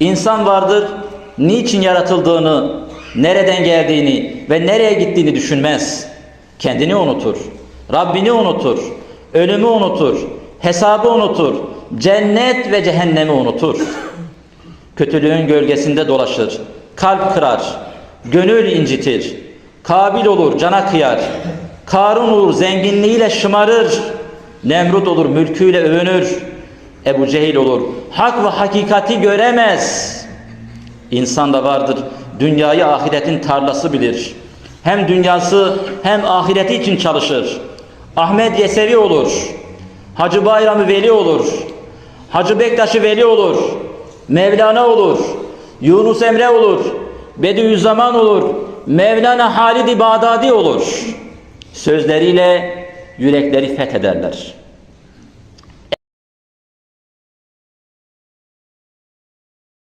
İnsan vardır, niçin yaratıldığını, nereden geldiğini ve nereye gittiğini düşünmez. Kendini unutur, Rabbini unutur, ölümü unutur, hesabı unutur, cennet ve cehennemi unutur. Kötülüğün gölgesinde dolaşır, kalp kırar, gönül incitir, kabil olur, cana kıyar, Karun olur, zenginliğiyle şımarır, Nemrut olur, mülküyle övünür, Ebu Cehil olur, hak ve hakikati göremez. İnsan da vardır, dünyayı ahiretin tarlası bilir. Hem dünyası hem ahireti için çalışır. Ahmet Yesevi olur, Hacı Bayramı Veli olur, Hacı Bektaş'ı Veli olur, Mevlana olur, Yunus Emre olur, Bediüzzaman olur, Mevlana Halid-i Bağdadi olur. Sözleriyle yürekleri fethederler.